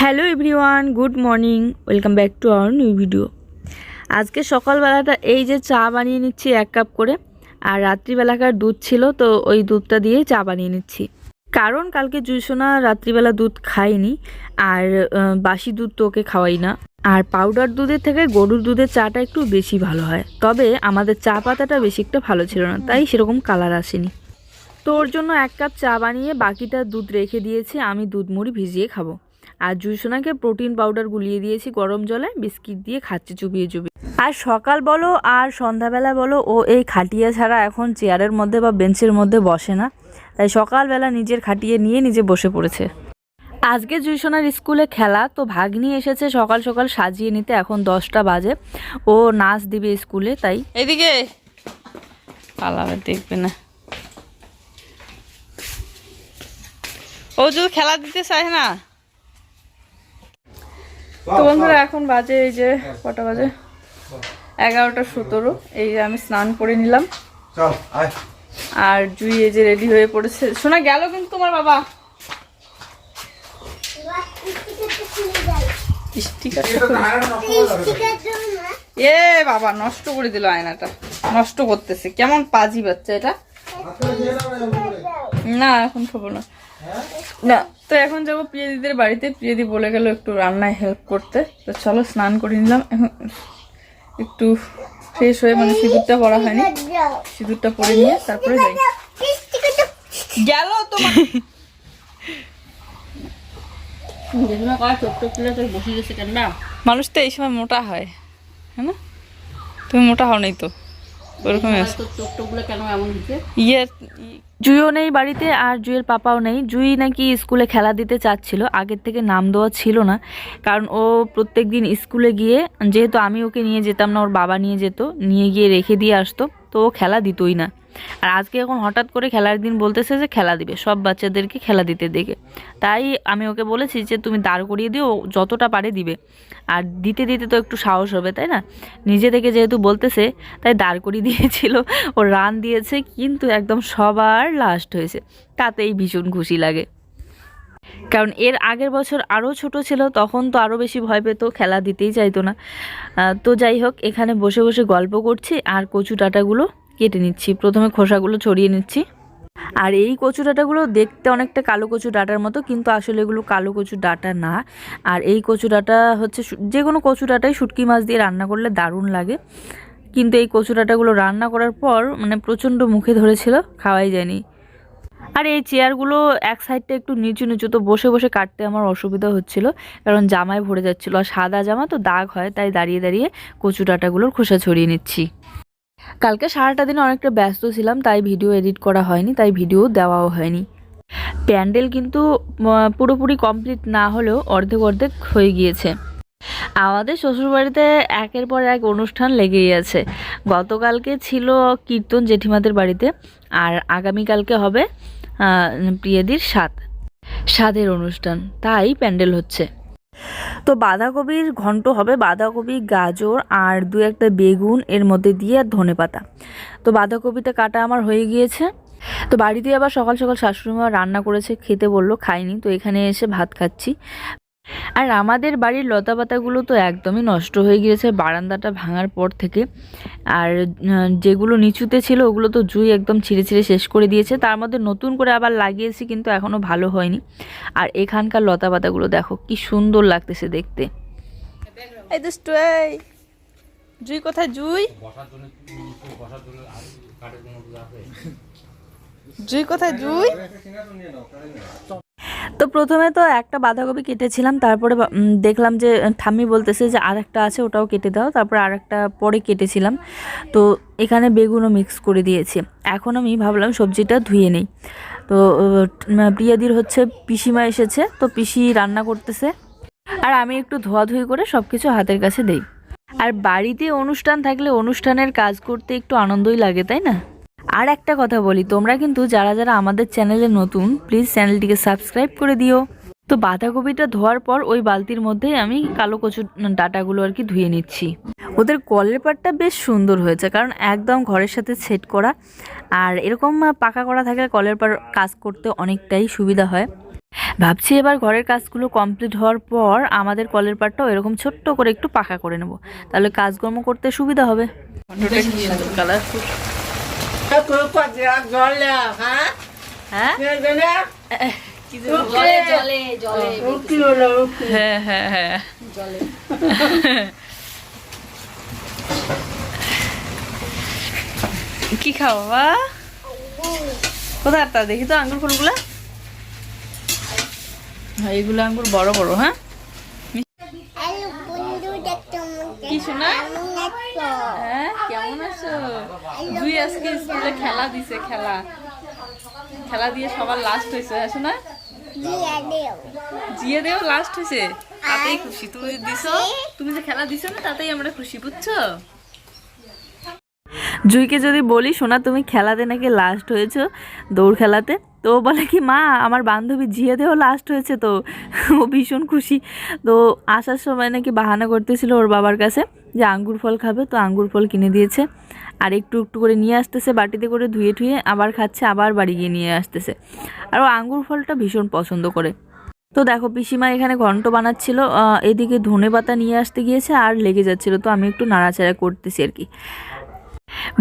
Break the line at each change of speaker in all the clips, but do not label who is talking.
Hello everyone, good morning, welcome back to our new video. আজকে সকালবেলাটা এই যে চা বানিয়ে নিচ্ছি এক কাপ করে, আর রাত্রিবেলাকার দুধ ছিল, তো ওই দুধটা দিয়ে চা বানিয়ে নিচ্ছি। কারণ কালকে জুইসোনা রাত্রিবেলা দুধ খায়নি আর বাসি দুধ তো ওকে খাওয়াই না। আর পাউডার দুধের থেকে গরুর দুধের চাটা একটু বেশি ভালো হয়। তবে আমাদের চা পাতাটা বেশি একটা ভালো ছিল না, তাই সেরকম কালার আসেনি। তো ওর জন্য এক কাপ চা বানিয়ে বাকিটা দুধ রেখে দিয়েছি, আমি দুধ মুড়ি ভিজিয়ে খাব। আর জুইসোনাকে প্রোটিন পাউডার গুলিয়ে দিয়েছি গরম জলে, বিস্কিট দিয়ে খাচ্ছে চুবিয়ে চুবিয়ে। আর সকাল বলো আর সন্ধ্যাবেলা বলো, ও এই খাটিয়া ছাড়া এখন চেয়ারের মধ্যে বা বেঞ্চের মধ্যে বসে না। তাই সকালবেলা নিজের খাটিয়ে নিয়ে নিজে বসে পড়েছে। আজকে জুইসোনার স্কুলে খেলা, তো ভাগ্নি এসেছে সকাল সকাল সাজিয়ে নিতে, এখন দশটা বাজে। ও নাচ দিবে স্কুলে, তাই।
এদিকে পালাবে দেখবে না। ও যদি খেলা দিতে চায় না? তো বন্ধুরা এখন বাজে এই যে কটা বাজে? এগারোটা সতেরো। এই যে আমি স্নান করে নিলাম। আর জুই এই যে রেডি হয়ে পড়েছে। শোনা গেল কিন্তু তোমার বাবা। এ বাবা নষ্ট করে দিল আয়নাটা। নষ্ট করতেছে। কেমন পাজি বাচ্চা এটা? না এখন খাব না। না তো এখন যাব প্রিয়দিদের বাড়িতে। প্রিয়দি বলে গেল একটু রান্নায় হেল্প করতে। তো চলো স্নান করে নিলাম। এখন একটু ফ্রেশ হয়ে মানে সিঁদুরটা পরা হয়নি। সিঁদুরটা পরে নিয়ে তারপরে যাই। গেল তোমার। মানুষ তো এই সময় মোটা হয় হ্যাঁ না? তুমি মোটা হও নাই তো। ইয়ে
জুইও নেই বাড়িতে আর জুইয়ের পাপাও নেই। জুই নাকি স্কুলে খেলা দিতে চাচ্ছিল আগের থেকে নাম দেওয়া ছিল না। কারণ ও প্রত্যেক দিন স্কুলে গিয়ে যেহেতু আমি ওকে নিয়ে যেতাম না ওর বাবা নিয়ে যেত নিয়ে গিয়ে রেখে দিয়ে আসতো তো ও খেলা দিতই না। আর আজকে এখন হঠাৎ করে খেলার দিন বলতেছে যে খেলা দিবে, সব বাচ্চাদেরকে খেলা দিতে দেখে। তাই আমি ওকে বলেছি যে তুমি দাঁড় করিয়ে দিও, যতটা পারে দিবে। আর দিতে দিতে তো একটু সাহস হবে, তাই না? নিজে থেকে যেহেতু বলতেছে, তাই দাঁড় করিয়ে দিয়েছিল, ও রান দিয়েছে, কিন্তু একদম সবার লাস্ট হয়েছে। তাতেই ভীষণ খুশি লাগে। কারণ এর আগের বছর আরও ছোট ছিল, তখন তো আরও বেশি ভয় পেত, খেলা দিতেই চাইতো না। তো যাই হোক, এখানে বসে বসে গল্প করছি, আর কচু ডাঁটাগুলো কেটে নিচ্ছি। প্রথমে খোসাগুলো ছড়িয়ে নিচ্ছি। আর এই কচু ডাঁটাগুলো দেখতে অনেকটা কালো কচু ডাঁটার মতো, কিন্তু আসলে এগুলো কালো কচু ডাঁটা না। আর এই কচু ডাঁটা হচ্ছে যে কোনো কচু ডাঁটাই শুটকি মাছ দিয়ে রান্না করলে দারুণ লাগে। কিন্তু এই কচু ডাঁটাগুলো রান্না করার পর মানে প্রচণ্ড মুখে ধরেছিল, খাওয়াই যায়নি। আর এই চেয়ারগুলো এক সাইডটা একটু নিচু নিচু, তো বসে বসে কাটতে আমার অসুবিধা হচ্ছিল, কারণ জামায় ভরে যাচ্ছিল। আর সাদা জামা তো দাগ হয়, তাই দাঁড়িয়ে দাঁড়িয়ে কচু ডাঁটাগুলোর খোসা ছড়িয়ে নিচ্ছি। কালকে সারাটা দিন অনেকটা ব্যস্ত ছিলাম, তাই ভিডিও এডিট করা হয়নি, তাই ভিডিও দেওয়াও হয়নি। প্যান্ডেল কিন্তু পুরোপুরি কমপ্লিট না হলেও অর্ধেক অর্ধেক হয়ে গিয়েছে। আমাদের শ্বশুরবাড়িতে একের পর এক অনুষ্ঠান লেগেই আছে। গতকালকে ছিল কীর্তন জেঠিমাদের বাড়িতে, আর আগামীকালকে হবে প্রিয়াদির স্বাদ স্বাদের অনুষ্ঠান। তাই প্যান্ডেল হচ্ছে। তো বাঁধাকপির ঘন্ট হবে বাঁধাকপি, গাজর আর দু একটা বেগুন এর মধ্যে দিয়ে আর ধনে পাতা। তো বাঁধাকপিটা কাটা আমার হয়ে গিয়েছে। তো বাড়িতে আবার সকাল সকাল শাশুড়ি মা রান্না করেছে, খেতে বলল, খাইনি। তো এখানে এসে ভাত খাচ্ছি। আর আমাদের বাড়ির লতা পাতাগুলো তো একদমই নষ্ট হয়ে গিয়েছে বারান্দাটা ভাঙার পর থেকে। আর যেগুলো নিচুতে ছিল ওগুলো তো জুই একদম ছিঁড়ে ছিঁড়ে শেষ করে দিয়েছে। তার মধ্যে নতুন করে আবার লাগিয়েছি কিন্তু এখনও ভালো হয়নি। আর এখানকার লতা পাতাগুলো দেখো কি সুন্দর লাগতেছে দেখতে।
এই দুষ্টু জুই কোথায় জুই? জুই কোথায় জুই?
তো প্রথমে তো একটা বাঁধাকপি কেটেছিলাম, তারপরে দেখলাম যে ঠাম্মি বলতেছে যে, আরেকটা আছে, ওটাও কেটে দাও, তারপরে আরেকটা পরে কেটেছিলাম। তো এখানে বেগুনও মিক্স করে দিয়েছি। এখন আমি ভাবলাম সবজিটা ধুয়ে নেই। তো প্রিয়াদির হচ্ছে পিসিমা এসেছে, তো পিসি রান্না করতেছে। আর আমি একটু ধোয়াধুয়ি করে সব কিছু হাতের কাছে দেই। আর বাড়িতে অনুষ্ঠান থাকলে অনুষ্ঠানের কাজ করতে একটু আনন্দই লাগে, তাই না? আর একটা কথা বলি, তোমরা কিন্তু যারা যারা আমাদের চ্যানেলে নতুন প্লিজ চ্যানেলটিকে সাবস্ক্রাইব করে দিও। তো বাঁধাকপিটা ধোয়ার পর ওই বালতির মধ্যেই আমি কালো কচু ডাটাগুলো আর কি ধুয়ে নিচ্ছি। ওদের কলের পাটটা বেশ সুন্দর হয়েছে, কারণ একদম ঘরের সাথে সেট করা। আর এরকম পাকা করা থাকলে কলের পাড় কাজ করতে অনেকটাই সুবিধা হয়। ভাবছি এবার ঘরের কাজগুলো কমপ্লিট হওয়ার পর আমাদের কলের পাড়টাও এরকম ছোট্ট করে একটু পাকা করে নেব। তাহলে কাজকর্ম করতে সুবিধা হবে।
কালারফুল হ্যাঁ? কি যে হ্যাঁ হ্যাঁ হ্যাঁ। কি খাও বাবা? কোথায় তা? দেখি তো আঙ্গুর ফুলগুলো। হ্যাঁ এগুলো আঙ্গুর বড় বড় হ্যাঁ? কি শোনা? হ্যাঁ কেমন আছো? দুই আজকে স্কুলে খেলা দিছে খেলা। খেলা দিয়ে সবার লাস্ট হয়েছে হ্যাঁ শোনা? জিয়ে দেও লাস্ট হয়েছে? তাতেই খুশি। তুমি দিছো? তুমি যে খেলা দিছো না তাতেই আমরা খুশি বুঝছ?
জুইকে যদি বলি শোনা তুমি খেলাতে নাকি লাস্ট হয়েছো দৌড় খেলাতে? তো বলে কি মা আমার বান্ধবী জিয়াতেও লাস্ট হয়েছে তো। ও ভীষণ খুশি। তো আসার সময় নাকি বাহানা করতেছিল ওর বাবার কাছে। যে আঙ্গুর ফল খাবে, তো আঙ্গুর ফল কিনে দিয়েছে। আর একটু একটু করে নিয়ে আসতেছে, বাটিতে করে ধুয়ে ধুয়ে আবার খাচ্ছে, আবার বাড়ি গিয়ে নিয়ে আসতেছে। আর ও আঙ্গুর ফলটা ভীষণ পছন্দ করে। তো দেখো, পিসিমা এখানে ঘন্ট বানাচ্ছিল এদিকে ধনে পাতা নিয়ে আসতে গিয়েছে আর লেগে যাচ্ছিল। তো আমি একটু নাড়াচাড়া করতেছি আর কি।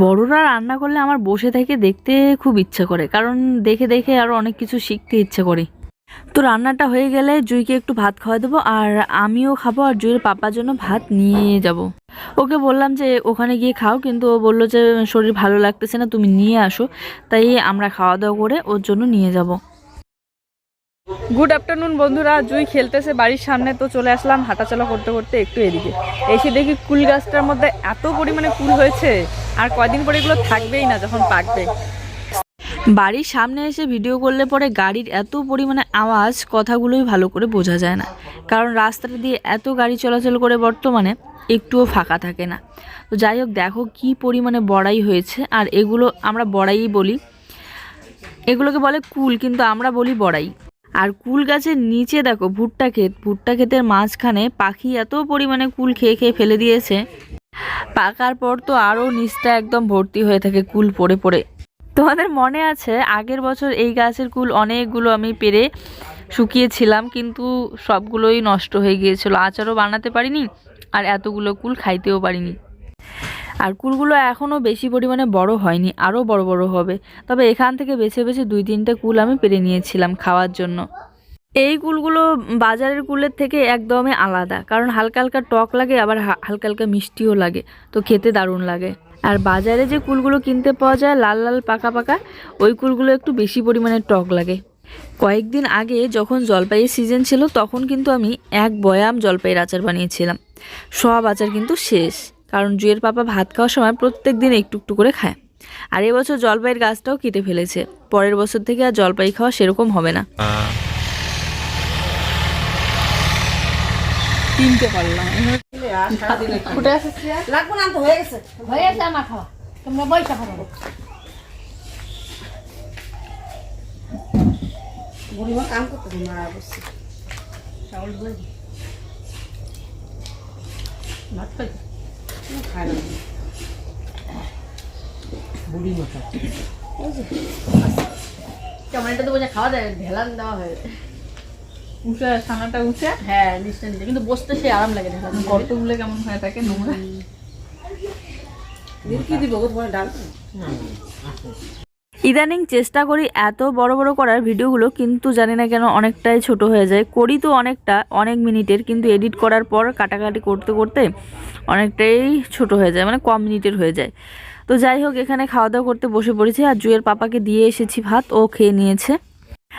বড়রা রান্না করলে আমার বসে থেকে দেখতে খুব ইচ্ছা করে, কারণ দেখে দেখে আরও অনেক কিছু শিখতে ইচ্ছে করে। তো রান্নাটা হয়ে গেলে জুইকে একটু ভাত খাওয়া দেবো, আর আমিও খাব, আর জুইয়ের পাপার জন্য ভাত নিয়ে যাব। ওকে বললাম যে ওখানে গিয়ে খাও, কিন্তু ও বলল যে শরীর ভালো লাগতেছে না, তুমি নিয়ে আসো। তাই আমরা খাওয়া দাওয়া করে ওর জন্য নিয়ে যাব।
গুড আফটারনুন বন্ধুরা, জুই খেলতেছে বাড়ির সামনে, তো চলে আসলাম হাঁটাচলা করতে করতে একটু এদিকে। এসে দেখি কুল গাছটার মধ্যে এত পরিমাণে কুল হয়েছে, আর কয়দিন পরে এগুলো থাকবেই না যখন পাকবে।
বাড়ির সামনে এসে ভিডিও করলে পরে গাড়ির এত পরিমাণে আওয়াজ কথাগুলোই ভালো করে বোঝা যায় না। কারণ রাস্তাটা দিয়ে এত গাড়ি চলাচল করে বর্তমানে একটুও ফাঁকা থাকে না। তো যাই হোক, দেখো কি পরিমাণে বড়াই হয়েছে। আর এগুলো আমরা বড়াই বলি। এগুলোকে বলে কুল, কিন্তু আমরা বলি বড়াই। আর কুল গাছের নিচে দেখো ভুট্টা ক্ষেত। ভুট্টা ক্ষেতের মাঝখানে পাখি এত পরিমাণে কুল খেয়ে খেয়ে ফেলে দিয়েছে। পাকার পর তো আরও নিচটা একদম ভর্তি হয়ে থাকে কুল পড়ে পড়ে। তোমাদের মনে আছে, আগের বছর এই গাছের কুল অনেকগুলো আমি পেরে শুকিয়েছিলাম, কিন্তু সবগুলোই নষ্ট হয়ে গিয়েছিল। আচারও বানাতে পারিনি আর এতগুলো কুল খাইতেও পারিনি। আর কুলগুলো এখনও বেশি পরিমাণে বড় হয়নি আরও বড় বড় হবে। তবে এখান থেকে বেছে বেছে দুই তিনটে কুল আমি পেরে নিয়েছিলাম খাওয়ার জন্য। এই কুলগুলো বাজারের কুলের থেকে একদমই আলাদা, কারণ হালকা হালকা টক লাগে, আবার হালকা হালকা মিষ্টিও লাগে, তো খেতে দারুণ লাগে। আর বাজারে যে কুলগুলো কিনতে পাওয়া যায় লাল লাল পাকা পাকা, ওই কুলগুলো একটু বেশি পরিমাণে টক লাগে। কয়েকদিন আগে যখন জলপাইয়ের সিজন ছিল, তখন কিন্তু আমি এক বয়াম জলপাইয়ের আচার বানিয়েছিলাম। সব আচার কিন্তু শেষ, কারণ জুয়ের পাপা ভাত খাওয়ার সময় প্রত্যেক দিন একটু একটু করে খায়। আর এবছর জলপাইয়ের গাছটাও কেটে ফেলেছে, পরের বছর থেকে আর জলপাই খাওয়া সেরকম হবে না।
কিনতে পারলাম ফুটে আছে
লাগবো না তো হয়ে গেছে। হয়ে গেছে আমার খাওয়া। তোমরা বইসা খাব বুড়িমা কাম করতে না অবশ্যই চাউল বই। ভাত খাই খাই না। বুড়ি মতো কেমন এটা তো বোঝা খাওয়া যায় ঢেলান দেওয়া হয়
উঠে ছানাটা উঠে
হ্যাঁ নিশ্চয় নিশ্চয় কিন্তু বসতে সে আরাম লাগে
গর্তগুলো কেমন হয়ে থাকে নোংরা।
কি দিব তোমার ডাল?
ইদানিং চেষ্টা করি এত বড় বড় করার ভিডিওগুলো কিন্তু জানি না কেন অনেকটাই ছোট হয়ে যায়। করি তো অনেকটা অনেক মিনিটের কিন্তু এডিট করার পর কাটাকাটি করতে করতে অনেকটাই ছোট হয়ে যায় মানে কম মিনিটের হয়ে যায়। তো যাই হোক এখানে খাওয়া দাওয়া করতে বসে পড়েছি আর জুয়ের পাপাকে দিয়ে এসেছি ভাত ও খেয়ে নিয়েছে।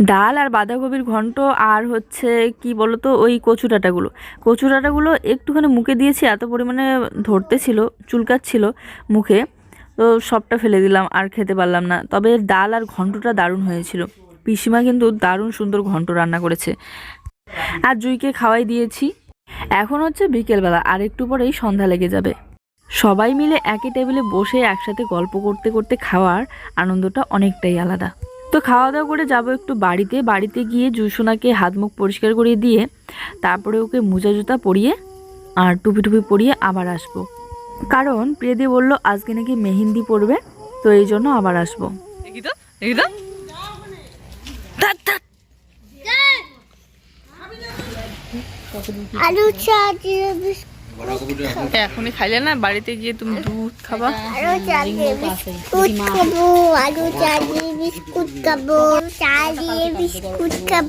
ডাল আর বাঁধাকপির ঘন্ট আর হচ্ছে, কি বলতো, ওই কচু ডাঁটাগুলো। কচু ডাঁটাগুলো একটুখানি মুখে দিয়েছি, এত পরিমাণে ধরতেছিল, চুলকাচ্ছিল মুখে। তো সবটা ফেলে দিলাম, আর খেতে পারলাম না। তবে ডাল আর ঘন্টটা দারুণ হয়েছিল। পিসিমা কিন্তু দারুণ সুন্দর ঘন্ট রান্না করেছে। আর জুইকে খাওয়াই দিয়েছি। এখন হচ্ছে বিকেলবেলা, আর একটু পরেই সন্ধ্যা লেগে যাবে। সবাই মিলে একই টেবিলে বসে একসাথে গল্প করতে করতে খাওয়ার আনন্দটা অনেকটাই আলাদা। তো খাওয়া দাওয়া করে যাব একটু বাড়িতে। বাড়িতে গিয়ে জুসোনাকে হাত মুখ পরিষ্কার করে দিয়ে তারপরে ওকে মোজা জুতা পরিয়ে আর টুপি টুপি পরিয়ে আবার আসব। কারণ প্রিয়দি বলল আজকে নাকি মেহেন্দি পড়বে তো এই জন্য আবার আসব।
দেখি তো দেখি তো। ধ্যাৎ, ধ্যাৎ।
আলু চা দিয়ে বিস্কুট
এখনই খাইলে না বাড়িতে গিয়ে তুমি দুধ খাবা।
আলু চা দিয়ে বিস্কুট খাব আলু চা দিয়ে বিস্কুট খাব চা দিয়ে বিস্কুট খাব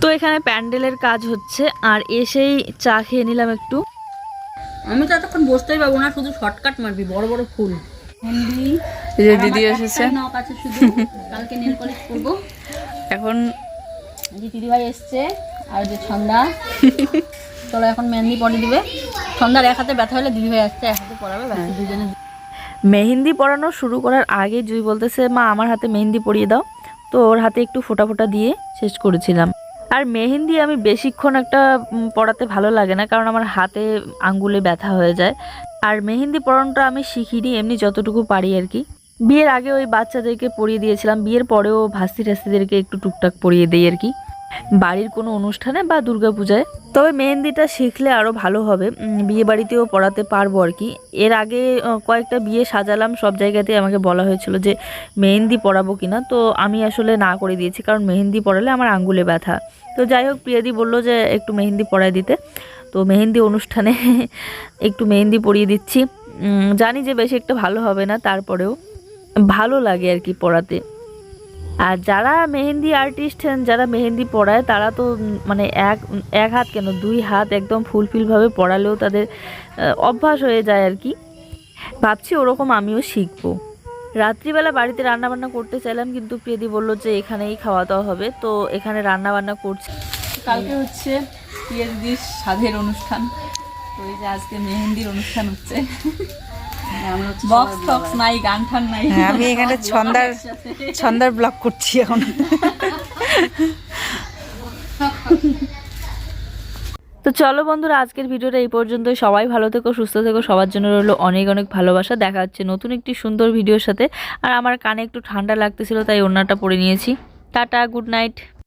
তো এখানে প্যান্ডেলের কাজ হচ্ছে আর এসেই চা খেয়ে নিলাম একটু।
আমি তো এতক্ষণ বসতেই পারব না শুধু শর্টকাট মারবি বড় বড় ফুল।
যে দিদি এসেছে।
কালকে নেল পলিশ করব।
এখন
এই যে দিদিভাই এসছে আর যে ছন্দা। চলো এখন মেহেন্দি পরে দিবে। ছন্দার এক হাতে ব্যথা হলে দিদিভাই আসছে এক হাতে পড়াবে দুজনে
মেহেন্দি পরানো শুরু করার আগে জুই বলতেছে মা আমার হাতে মেহেন্দি পরিয়ে দাও। তো ওর হাতে একটু ফোটা ফোটা দিয়ে শেষ করেছিলাম। আর মেহেন্দি আমি বেশিক্ষণ একটা পড়াতে ভালো লাগে না কারণ আমার হাতে আঙ্গুলে ব্যথা হয়ে যায়। আর মেহেন্দি পরানোটা আমি শিখিনি এমনি যতটুকু পারি আর কি। বিয়ের আগে ওই বাচ্চাদেরকে পরিয়ে দিয়েছিলাম বিয়ের পরেও ভাস্তি টাস্তিদেরকে একটু টুকটাক পরিয়ে দিই আর কি। বাড়ির কোনো অনুষ্ঠানে বা দুর্গাপূজায়। তবে মেহেন্দিটা শিখলে আরও ভালো হবে। বিয়ে বাড়িতেও পড়াতে পারব আর কি। এর আগে কয়েকটা বিয়ে সাজালাম, সব জায়গাতে আমাকে বলা হয়েছিল যে মেহেন্দি পরাবো কিনা। তো আমি আসলে না করে দিয়েছি, কারণ মেহেন্দি পড়ালে আমার আঙ্গুলে ব্যথা। তো যাই হোক, প্রিয়াদি বলল যে একটু মেহেন্দি পরায় দিতে। তো মেহেন্দি অনুষ্ঠানে একটু মেহেন্দি পরিয়ে দিচ্ছি। জানি যে বেশি একটা ভালো হবে না, তারপরেও ভালো লাগে আর কি পড়াতে। আর যারা মেহেন্দি আর্টিস্ট যারা মেহেন্দি পড়ায়, তারা তো মানে এক এক হাত কেন? দুই হাত একদম ফুলফিলভাবে পড়ালেও তাদের অভ্যাস হয়ে যায় আর কি। ভাবছি ওরকম আমিও শিখব। রাত্রিবেলা বাড়িতে রান্নাবান্না করতে চাইলাম, কিন্তু প্রিয়দি বলল যে এখানেই খাওয়া দাওয়া হবে, তো এখানে রান্নাবান্না করছি।
কালকে হচ্ছে বিয়ের দিদির সাধের অনুষ্ঠান। তো এই যে আজকে মেহেন্দির অনুষ্ঠান হচ্ছে।
আমি এখানে ছন্দার ছন্দার ব্লগ করছি এখন।
তো চলো বন্ধুরা আজকের ভিডিওটা এই পর্যন্ত সবাই ভালো থেকো সুস্থ থেকো সবার জন্য রইল অনেক অনেক ভালোবাসা। দেখা হচ্ছে নতুন একটি সুন্দর ভিডিওর সাথে। আর আমার কানে একটু ঠান্ডা লাগতেছিল তাই ওড়নাটা পরে নিয়েছি। Tata good night.